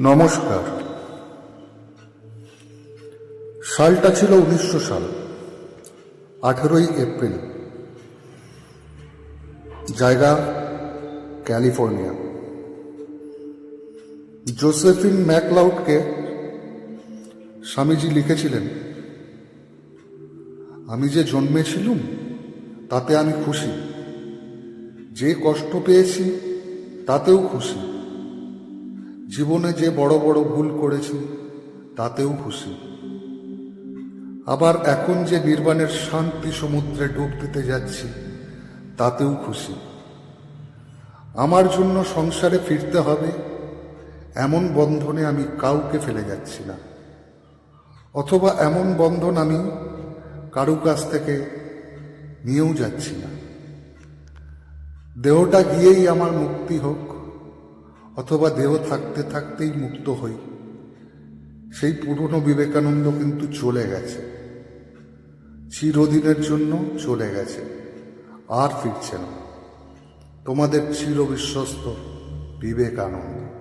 নমস্কার। সালটা ছিল উনিশশো সাল, আঠেরোই এপ্রিল। জায়গা, ক্যালিফোর্নিয়া। জোসেফিন ম্যাকলাউডকে স্বামীজি লিখেছিলেন, আমি যে জন্মেছিলুম, তাতে আমি খুশি। যে কষ্ট পেয়েছি, তাতেও খুশি। জীবনে যে বড় বড় ভুল করেছি, তাতেও খুশি। আবার এখন যে নির্বাণের শান্তি সমুদ্রে ডুব দিতে যাচ্ছি, তাতেও খুশি। আমার জন্য সংসারে ফিরতে হবে, এমন বন্ধনে আমি কাউকে ফেলে যাচ্ছি না। অথবা এমন বন্ধন আমি কারু কাছ থেকে নিয়েও যাচ্ছি না। দেহটা গিয়েই আমার মুক্তি হোক অথবা দেহ থাকতে থাকতেই মুক্ত হই। সেই পুরনো বিবেকানন্দ কিন্তু চলে গেছে। চিরদিনের জন্য চলে গেছে। আর ফিরছে না। তোমাদের চিরবিশ্বস্ত বিবেকানন্দ।